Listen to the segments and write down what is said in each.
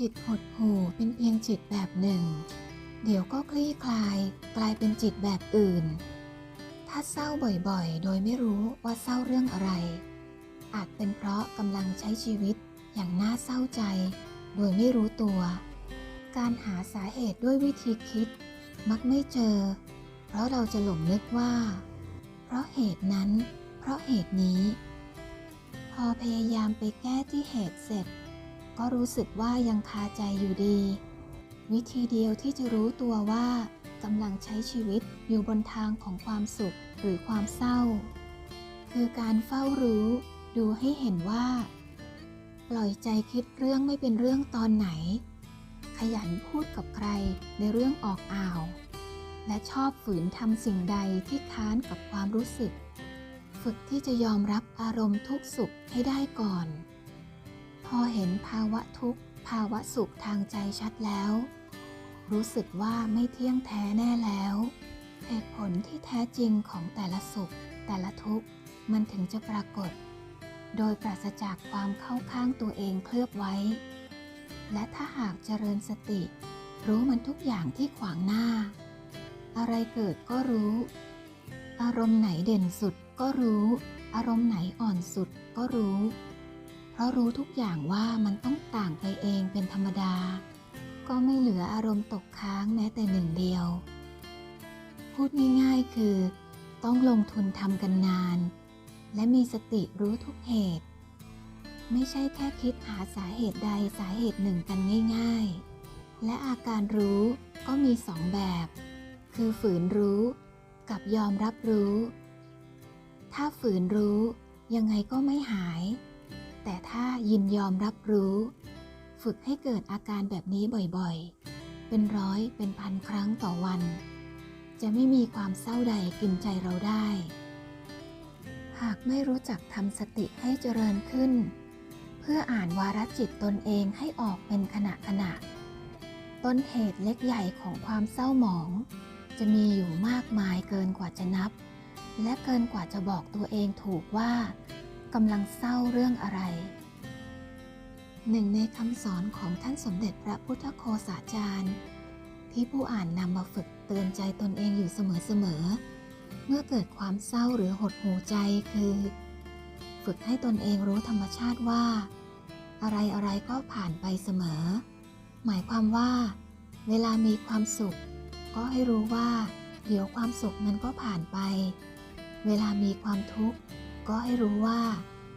จิตหดหู่เป็นเพียงจิตแบบหนึ่ง เดี๋ยวก็คลี่คลาย กลายเป็นจิตแบบอื่น ถ้าเศร้าบ่อยๆ โดยไม่รู้ว่าเศร้าเรื่องอะไร อาจเป็นเพราะกำลังใช้ชีวิตอย่างน่าเศร้าใจ โดยไม่รู้ตัว การหาสาเหตุด้วยวิธีคิด มักไม่เจอ เพราะเราจะหลงนึกว่า เพราะเหตุนั้น เพราะเหตุนี้ พอพยายามไปแก้ที่เหตุเสร็จ ก็รู้สึกว่ายังคาใจอยู่ดี วิธีเดียวที่จะรู้ตัวว่ากำลังใช้ชีวิตอยู่บนทางของความสุขหรือความเศร้า คือการเฝ้ารู้ดูให้เห็นว่า ปล่อยใจคิดเรื่องไม่เป็นเรื่องตอนไหน ขยันพูดกับใครในเรื่องออกอ่าว และชอบฝืนทำสิ่งใดที่ค้านกับความรู้สึก ฝึกที่จะยอมรับอารมณ์ทุกสุขให้ได้ก่อน พอเห็นภาวะทุกข์ ภาวะสุขทางใจชัดแล้ว รู้สึกว่าไม่เที่ยงแท้แน่แล้วเหตุผลที่แท้จริงของแต่ละสุข แต่ละทุกข์มันถึงจะปรากฏ โดยปราศจากความเข้าข้างตัวเองเคลือบไว้ และถ้าหากเจริญสติ รู้มันทุกอย่างที่ขวางหน้า อะไรเกิดก็รู้ อารมณ์ไหนเด่นสุดก็รู้ อารมณ์ไหนอ่อนสุดก็รู้ เพราะรู้ทุกอย่างว่ามันต้องต่างไปเองเป็นธรรมดา ก็ไม่เหลืออารมณ์ตกค้างแม้แต่หนึ่งเดียว พูดง่ายๆคือ ต้องลงทุนทำกันนาน และมีสติรู้ทุกเหตุ ไม่ใช่แค่คิดหาสาเหตุใดสาเหตุหนึ่งกันง่าย ๆ และอาการรู้ก็มีสองแบบ คือฝืนรู้กับยอมรับรู้ ถ้าฝืนรู้ยังไงก็ไม่หาย แต่ถ้ายินยอมรับรู้ ฝึกให้เกิดอาการแบบนี้บ่อยๆ เป็นร้อยเป็นพันครั้งต่อวัน จะไม่มีความเศร้าใดกินใจเราได้ หากไม่รู้จักทำสติให้เจริญขึ้น เพื่ออ่านวารจิตตนเองให้ออกเป็นขณะขณะต้นเหตุเล็กใหญ่ของความเศร้าหมอง จะมีอยู่มากมายเกินกว่าจะนับ และเกินกว่าจะบอกตัวเองถูกว่า กำลังเศร้าเรื่องอะไร หนึ่งในคำสอนของท่านสมเด็จพระพุทธโฆษาจารย์ ที่ผู้อ่านนำมาฝึกเตือนใจตนเองอยู่เสมอๆ เมื่อเกิดความเศร้าหรือหดหูใจคือ ฝึกให้ตนเองรู้ธรรมชาติว่า อะไรอะไรก็ผ่านไปเสมอ หมายความว่า เวลามีความสุข ก็ให้รู้ว่า เดี๋ยวความสุขมันก็ผ่านไป เวลามีความทุกข์ ก็ให้รู้ว่า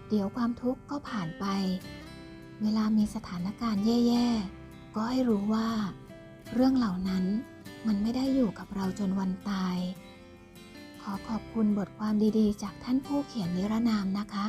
เดี๋ยวความทุกข์ก็ผ่านไป เวลามีสถานการณ์แย่ๆ ก็ให้รู้ว่า เรื่องเหล่านั้นมันไม่ได้อยู่กับเราจนวันตาย ขอขอบคุณบทความดีๆ จากท่านผู้เขียนนิรนามนะคะ